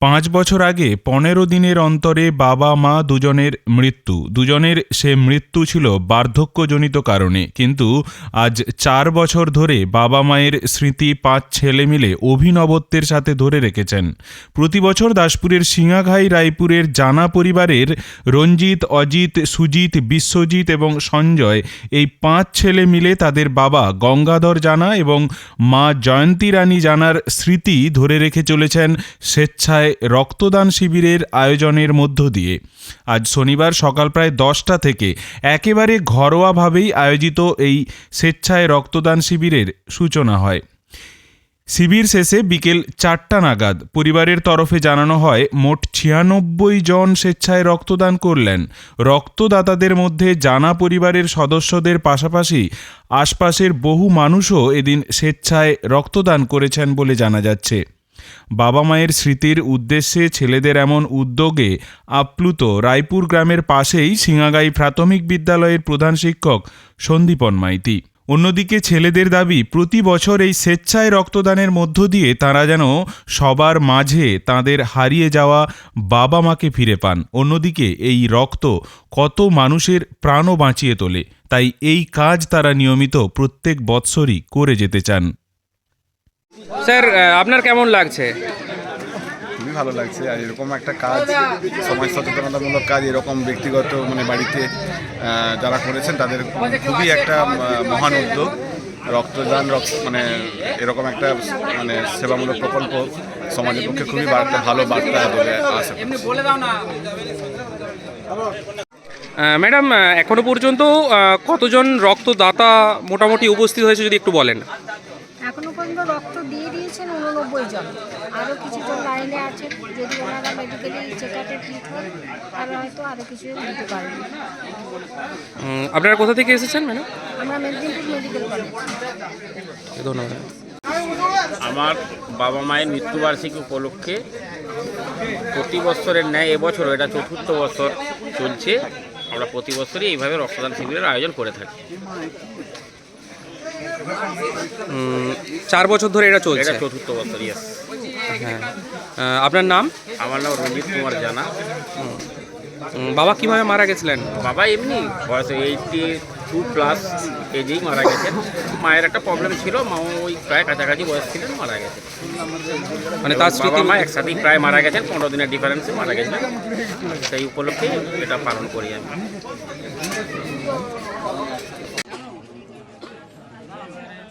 পাঁচ বছর আগে পনেরো দিনের অন্তরে বাবা, মা দুজনের মৃত্যু। দুজনের সে মৃত্যু ছিল বার্ধক্যজনিত কারণে। কিন্তু আজ চার বছর ধরে বাবা মায়ের স্মৃতি পাঁচ ছেলে মিলে অভিনবত্বের সাথে ধরে রেখেছেন। প্রতি বছর দাসপুরের সিঙাঘাই রায়পুরের জানা পরিবারের রঞ্জিত, অজিত, সুজিত, বিশ্বজিৎ এবং সঞ্জয় এই পাঁচ ছেলে মিলে তাদের বাবা গঙ্গাধর জানা এবং মা জয়ন্তী রানী জানার স্মৃতি ধরে রেখে চলেছেন স্বেচ্ছায় রক্তদান শিবিরের আয়োজনের মধ্য দিয়ে আজ শনিবার সকাল প্রায় দশটা থেকে একেবারে ঘরোয়াভাবেই আয়োজিত এই স্বেচ্ছায় রক্তদান শিবিরের সূচনা হয়। শিবির শেষে বিকেল চারটা নাগাদ পরিবারের তরফে জানানো হয়, মোট ছিয়ানব্বই জন স্বেচ্ছায় রক্তদান করলেন। রক্তদাতাদের মধ্যে জানা পরিবারের সদস্যদের পাশাপাশি আশপাশের বহু মানুষও এদিন স্বেচ্ছায় রক্তদান করেছেন বলে জানা যাচ্ছে। বাবা মায়ের স্মৃতির উদ্দেশ্যে ছেলেদের এমন উদ্যোগে আপ্লুত রায়পুর গ্রামের পাশেই সিঙাগাই প্রাথমিক বিদ্যালয়ের প্রধান শিক্ষক সন্দীপন মাইতি। অন্যদিকে ছেলেদের দাবি, প্রতি বছর এই স্বেচ্ছায় রক্তদানের মধ্য দিয়ে তারা যেন সবার মাঝে তাদের হারিয়ে যাওয়া বাবা মাকে ফিরে পান। অন্যদিকে এই রক্ত কত মানুষের প্রাণও বাঁচিয়ে তোলে, তাই এই কাজ তারা নিয়মিত প্রত্যেক বৎসরই করে যেতে চান। স্যার আপনার কেমন লাগছে? খুবই ভালো লাগছে আর এরকম একটা কাজ সমাজ সচেতনতামূলক কাজ এরকম ব্যক্তিগত মানে বাড়িতে যারা করেছেন তাদের খুবই একটা মহান উদ্যোগ। রক্তদান রক্ত মানে এরকম একটা মানে সেবামূলক প্রকল্প সমাজের পক্ষে খুবই বার্তা ভালো বার্তা বলে করি। ম্যাডাম এখনও পর্যন্ত কতজন রক্তদাতা মোটামুটি উপস্থিত হয়েছে যদি একটু বলেন এখনও পর্যন্ত রক্ত দিয়ে দিয়েছেন উননব্বই জন। আরও কিছু জন লাইনে আছেন যদি ওনারা মেডিকেলি চেক আপে ঠিক হন তাহলে হয়তো আরও কিছু দিতে পারবেন। আপনারা কোথা থেকে এসেছেন ম্যাডাম? আমরা মেদিনীপুর মেডিকেল কলেজ ধন্যবাদ। আমার বাবা মায়ের মৃত্যুবার্ষিকী উপলক্ষে প্রতি বছরের ন্যায় এবছর এটা চতুর্থ বছর চলছে আমরা প্রতি বছরই এইভাবে রক্তদান শিবিরের আয়োজন করে থাকি। চার বছর ধরে এটা চলছে? এটা চতুর্থ বছর ইয়েস হ্যাঁ। আপনার নাম? আমার নাম রঞ্জিত কুমার জানা। বাবা কীভাবে মারা গেছিলেন? বাবা এমনি বয়স এইটটি টু প্লাস এজেই মারা গেছেন। মায়ের একটা প্রবলেম ছিল মা ওই প্রায় কাছাকাছি বয়স ছিলেন মারা গেছেন। মানে তার বাবা মা একসাথেই প্রায় মারা গেছেন পনেরো দিনের ডিফারেন্সে মারা গেছেন। সেই উপলক্ষে এটা পালন করি আমি।